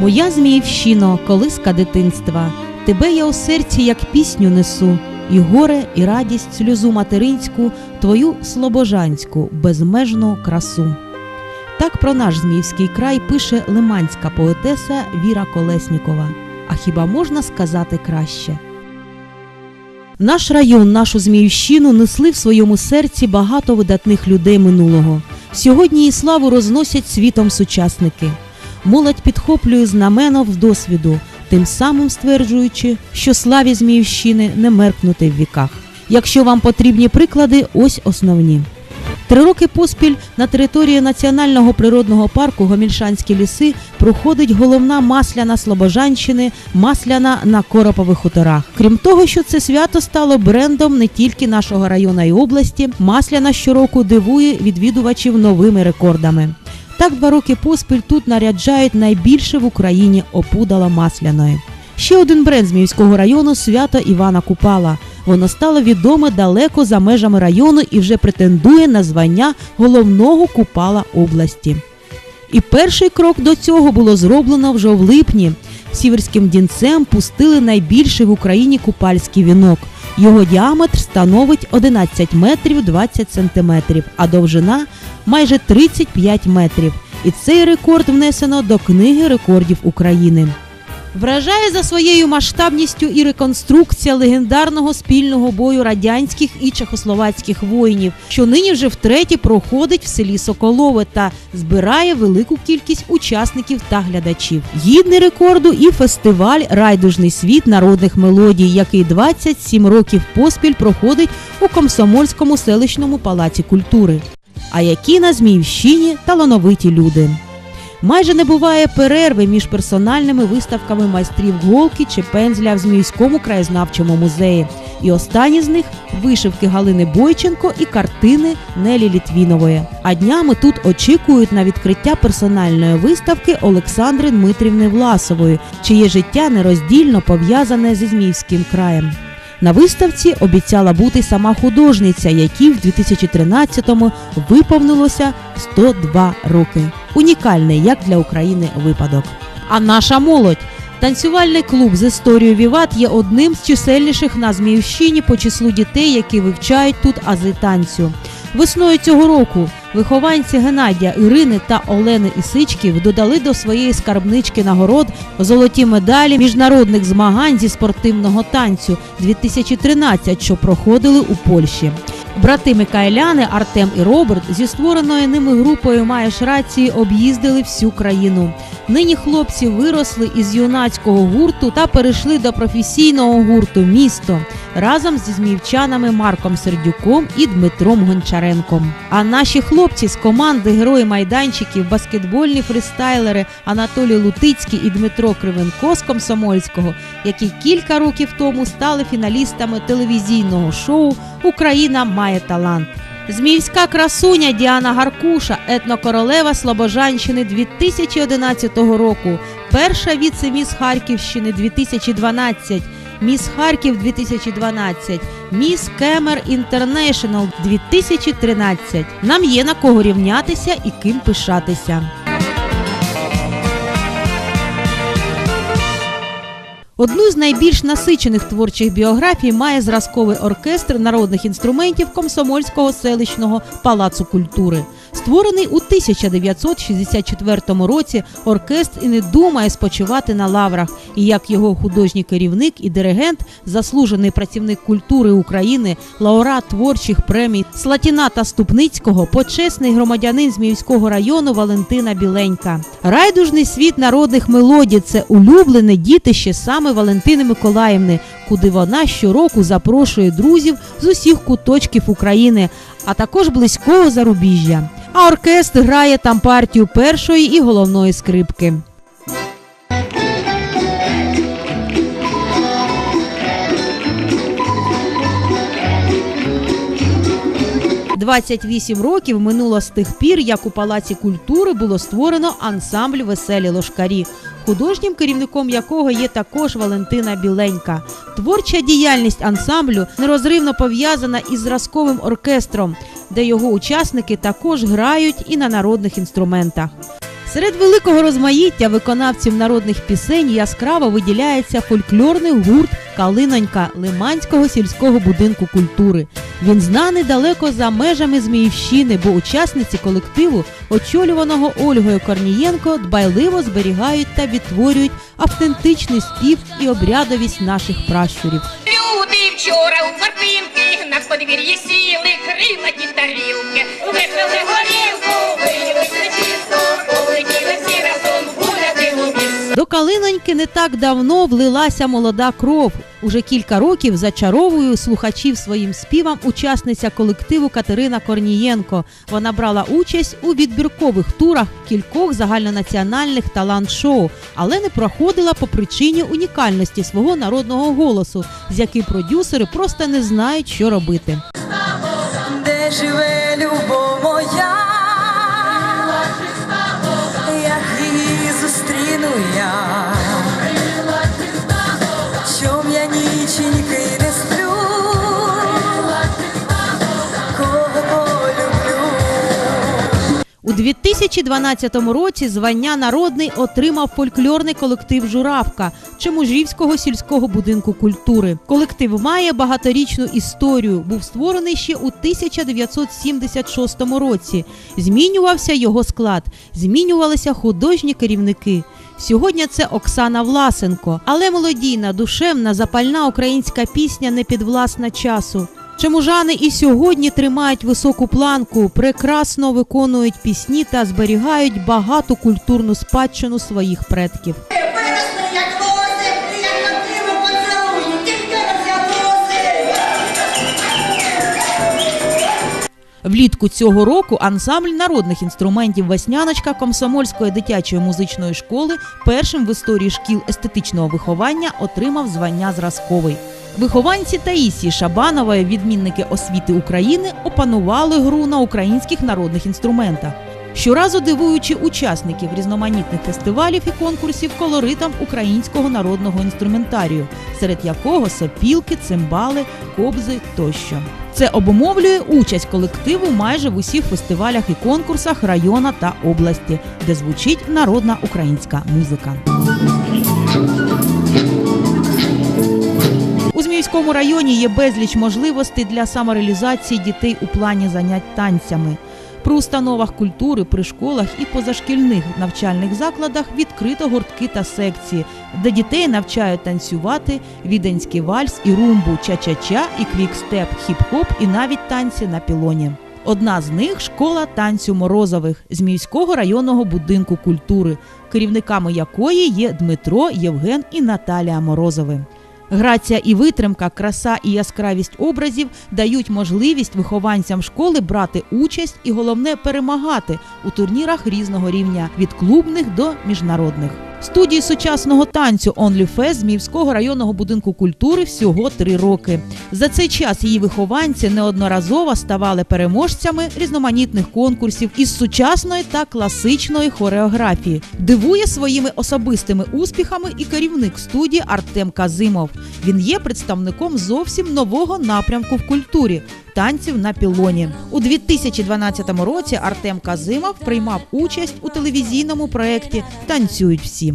Моя Зміївщино, колиска дитинства, тебе я у серці, як пісню несу, і горе, і радість, сльозу материнську, твою слобожанську, безмежну красу. Так про наш Зміївський край пише лиманська поетеса Віра Колеснікова. А хіба можна сказати краще? Наш район, нашу Зміївщину несли в своєму серці багато видатних людей минулого. Сьогодні її славу розносять світом сучасники. Молодь підхоплює знамено в досвіду, тим самим стверджуючи, що славі Зміївщини не меркнути в віках. Якщо вам потрібні приклади, ось основні. Три роки поспіль на території Національного природного парку Гомільшанські ліси проходить головна масляна Слобожанщини масляна на Коропових хуторах. Крім того, що це свято стало брендом не тільки нашого району і області, масляна щороку дивує відвідувачів новими рекордами. Так два роки поспіль тут наряджають найбільше в Україні опудала масляної. Ще один бренд з міського району свято Івана Купала. Воно стало відоме далеко за межами району і вже претендує на звання головного купала області. І перший крок до цього було зроблено вже в липні. Сіверським дінцем пустили найбільший в Україні купальський вінок. Його діаметр становить 11 метрів 20 сантиметрів, а довжина майже 35 метрів. І цей рекорд внесено до книги рекордів України. Вражає за своєю масштабністю і реконструкція легендарного спільного бою радянських і чехословацьких воїнів, що нині вже втретє проходить в селі Соколове та збирає велику кількість учасників та глядачів. Гідний рекорду і фестиваль Райдужний світ народних мелодій, який 27 років поспіль проходить у Комсомольському селищному палаці культури. А які на Зміївщині талановиті люди. Майже не буває перерви між персональними виставками майстрів голки чи пензля в Зміївському краєзнавчому музеї. І останні з них вишивки Галини Бойченко і картини Нелі Літвінової. А днями тут очікують на відкриття персональної виставки Олександри Дмитрівни Власової, чиє життя нероздільно пов'язане зі Зміївським краєм. На виставці обіцяла бути сама художниця, якій в 2013-му виповнилося 102 роки. Унікальний як для України випадок. А наша молодь. Танцювальний клуб з історією Віват є одним з чисельніших на Зміївщині по числу дітей, які вивчають тут ази танцю. Весною цього року вихованці Геннадія, Ірини та Олени Ісичків додали до своєї скарбнички нагород золоті медалі міжнародних змагань зі спортивного танцю 2013, що проходили у Польщі. Брати Микайляни Артем і Роберт зі створеною ними групою Маєш рації об'їздили всю країну. Нині хлопці виросли із юнацького гурту та перейшли до професійного гурту Місто разом зі зміївчанами Марком Сердюком і Дмитром Гончаренком. А наші хлопці з команди Герої майданчиків, баскетбольні фристайлери Анатолій Лутицький і Дмитро Кривенко з Комсомольського, які кілька років тому стали фіналістами телевізійного шоу Україна має талант. Зміївська красуня Діана Гаркуша, етнокоролева Слобожанщини 2011 року, перша віце-міс Харківщини 2012, міс Харків 2012, міс Кемер Інтернешнл 2013. Нам є на кого рівнятися і ким пишатися. Одну з найбільш насичених творчих біографій має зразковий оркестр народних інструментів Комсомольського селищного палацу культури. Створений у 1964 році, оркестр і не думає спочивати на лаврах. І як його художній керівник і диригент, заслужений працівник культури України, лауреат творчих премій Слатіна та Ступницького, почесний громадянин Зміївського району Валентина Біленька. Райдужний світ народних мелодій це улюблене дітище саме Валентини Миколаївни, куди вона щороку запрошує друзів з усіх куточків України, а також близького зарубіжжя. А оркестр грає там партію першої і головної скрипки. «28 років минуло з тих пір, як у Палаці культури було створено ансамбль Веселі лошкарі, художнім керівником якого є також Валентина Біленька. Творча діяльність ансамблю нерозривно пов'язана із зразковим оркестром, де його учасники також грають і на народних інструментах. Серед великого розмаїття виконавців народних пісень яскраво виділяється фольклорний гурт Калинонька Лиманського сільського будинку культури. Він знаний далеко за межами Зміївщини, бо учасниці колективу, очолюваного Ольгою Корнієнко, дбайливо зберігають та відтворюють автентичний спів і обрядовість наших пращурів. Люди вчора у картинки на подвір'ї сіли, крила ті тарілки, випили горілку, виїли свечісто, До Калиноньки не так давно влилася молода кров. Уже кілька років зачаровує слухачів своїм співом учасниця колективу Катерина Корнієнко. Вона брала участь у відбіркових турах кількох загальнонаціональних талант-шоу, але не проходила по причині унікальності свого народного голосу, з яким продюсери просто не знають, що робити. де живе ніченьки не сплю, кого полюблю. У 2012 році звання народний отримав фольклорний колектив Журавка Чемужівського сільського будинку культури. Колектив має багаторічну історію. Був створений ще у 1976 році. Змінювався його склад, змінювалися художні керівники. Сьогодні це Оксана Власенко, але молодійна, душевна, запальна українська пісня не підвласна часу. Чемужани і сьогодні тримають високу планку, прекрасно виконують пісні та зберігають багату культурну спадщину своїх предків. Влітку цього року ансамбль народних інструментів Весняночка Комсомольської дитячої музичної школи першим в історії шкіл естетичного виховання отримав звання зразковий. Вихованці Таїсії Шабанової, відмінники освіти України, опанували гру на українських народних інструментах. Щоразу дивуючи учасників різноманітних фестивалів і конкурсів колоритом українського народного інструментарію, серед якого сопілки, цимбали, кобзи тощо. Це обумовлює участь колективу майже в усіх фестивалях і конкурсах района та області, де звучить народна українська музика. У Зміївському районі є безліч можливостей для самореалізації дітей у плані занять танцями. При установах культури, при школах і позашкільних навчальних закладах відкрито гуртки та секції, де дітей навчають танцювати віденський вальс і румбу, ча-ча-ча і квікстеп, хіп-хоп і навіть танці на пілоні. Одна з них школа танцю Морозових з міського районного будинку культури, керівниками якої є Дмитро, Євген і Наталія Морозови. Грація і витримка, краса і яскравість образів дають можливість вихованцям школи брати участь і головне перемагати у турнірах різного рівня від клубних до міжнародних. Студії сучасного танцю OnlyFest з Мівського районного будинку культури всього три роки. За цей час її вихованці неодноразово ставали переможцями різноманітних конкурсів із сучасної та класичної хореографії. Дивує своїми особистими успіхами і керівник студії Артем Казимов. Він є представником зовсім нового напрямку в культурі танців на пілоні. У 2012 році Артем Казимов приймав участь у телевізійному проєкті Танцюють всі.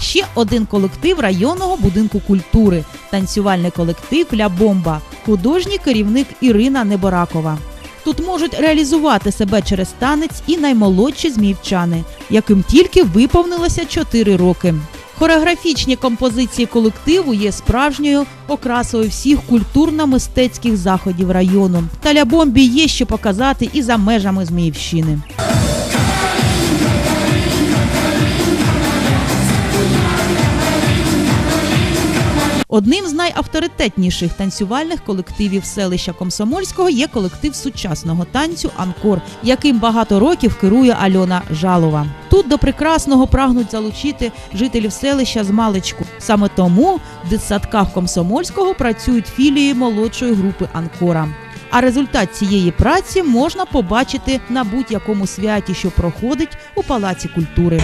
Ще один колектив районного будинку культури, танцювальний колектив Ля Бомба, художній керівник Ірина Неборакова. Тут можуть реалізувати себе через танець і наймолодші зміївчани, яким тільки виповнилося 4 роки. Хореографічні композиції колективу є справжньою окрасою всіх культурно-мистецьких заходів району. Та Ля Бомбі є що показати і за межами Зміївщини. Одним з найавторитетніших танцювальних колективів селища Комсомольського є колектив сучасного танцю Анкор, яким багато років керує Альона Жалова. Тут до прекрасного прагнуть залучити жителів селища з маличку. Саме тому в дитсадках Комсомольського працюють філії молодшої групи Анкора. А результат цієї праці можна побачити на будь-якому святі, що проходить у Палаці культури.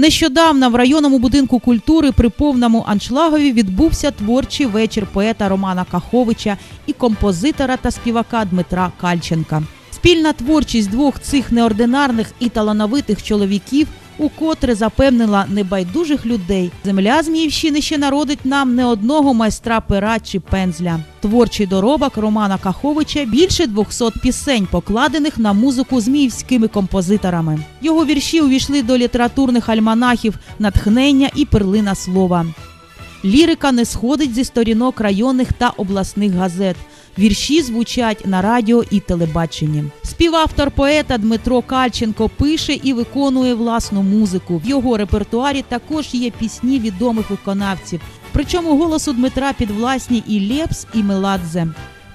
Нещодавно в районному будинку культури при повному аншлагові відбувся творчий вечір поета Романа Каховича і композитора та співака Дмитра Кальченка. Спільна творчість двох цих неординарних і талановитих чоловіків укотре запевнила небайдужих людей. Земля Зміївщини ще народить нам не одного майстра пера чи пензля. Творчий доробок Романа Каховича більше 200 пісень, покладених на музику зміївськими композиторами. Його вірші увійшли до літературних альманахів натхнення і перлина слова. Лірика не сходить зі сторінок районних та обласних газет. Вірші звучать на радіо і телебаченні. Співавтор поета Дмитро Кальченко пише і виконує власну музику. В його репертуарі також є пісні відомих виконавців. Причому голосу Дмитра підвласні і Лепс, і Меладзе.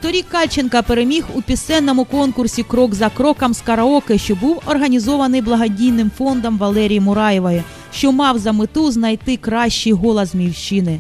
Торік Кальченка переміг у пісенному конкурсі Крок за кроком з караоке, що був організований благодійним фондом Валерії Мураєвої, що мав за мету знайти кращий голос Мівщини.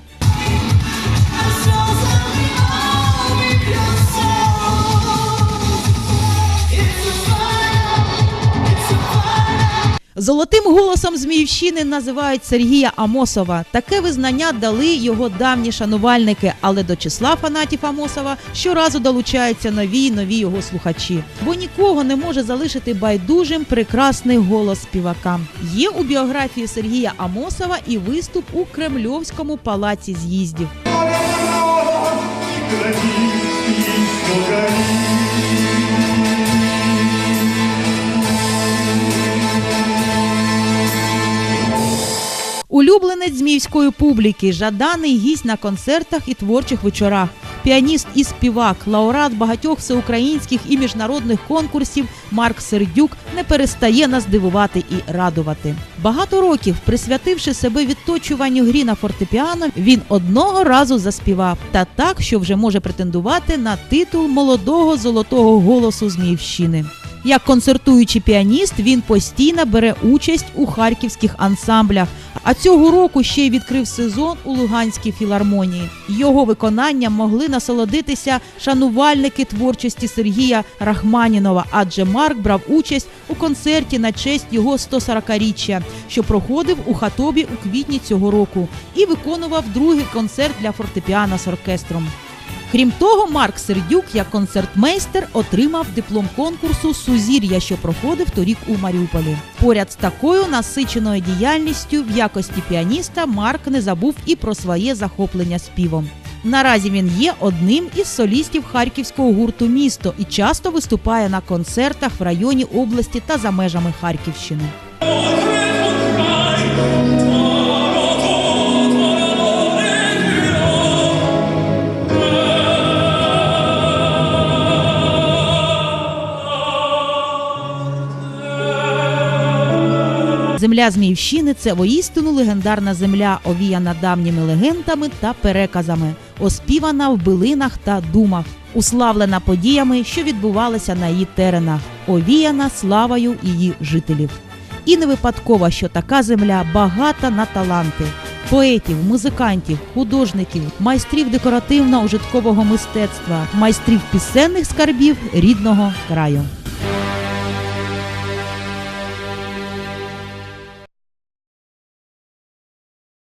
Золотим голосом Зміївщини називають Сергія Амосова. Таке визнання дали його давні шанувальники, але до числа фанатів Амосова щоразу долучаються нові й нові його слухачі. Бо нікого не може залишити байдужим прекрасний голос співака. Є у біографії Сергія Амосова і виступ у Кремльовському палаці з'їздів. Улюбленець зміївської публіки, жаданий гість на концертах і творчих вечорах. Піаніст і співак, лауреат багатьох всеукраїнських і міжнародних конкурсів Марк Сердюк не перестає нас дивувати і радувати. Багато років, присвятивши себе відточуванню грі на фортепіано, він одного разу заспівав та так, що вже може претендувати на титул молодого золотого голосу Зміївщини. Як концертуючий піаніст, він постійно бере участь у харківських ансамблях. А цього року ще й відкрив сезон у Луганській філармонії. Його виконанням могли насолодитися шанувальники творчості Сергія Рахманінова, адже Марк брав участь у концерті на честь його 140-річчя, що проходив у Хатобі у квітні цього року, і виконував другий концерт для фортепіано з оркестром. Крім того, Марк Сердюк, як концертмейстер, отримав диплом конкурсу Сузір'я, що проходив торік у Маріуполі. Поряд з такою насиченою діяльністю в якості піаніста Марк не забув і про своє захоплення співом. Наразі він є одним із солістів харківського гурту місто і часто виступає на концертах в районі області та за межами Харківщини. Земля Зміївщини це воістину легендарна земля, овіяна давніми легендами та переказами, оспівана в билинах та думах, уславлена подіями, що відбувалися на її теренах, овіяна славою її жителів. І не випадково, що така земля багата на таланти поетів, музикантів, художників, майстрів декоративно-ужиткового мистецтва, майстрів пісенних скарбів рідного краю.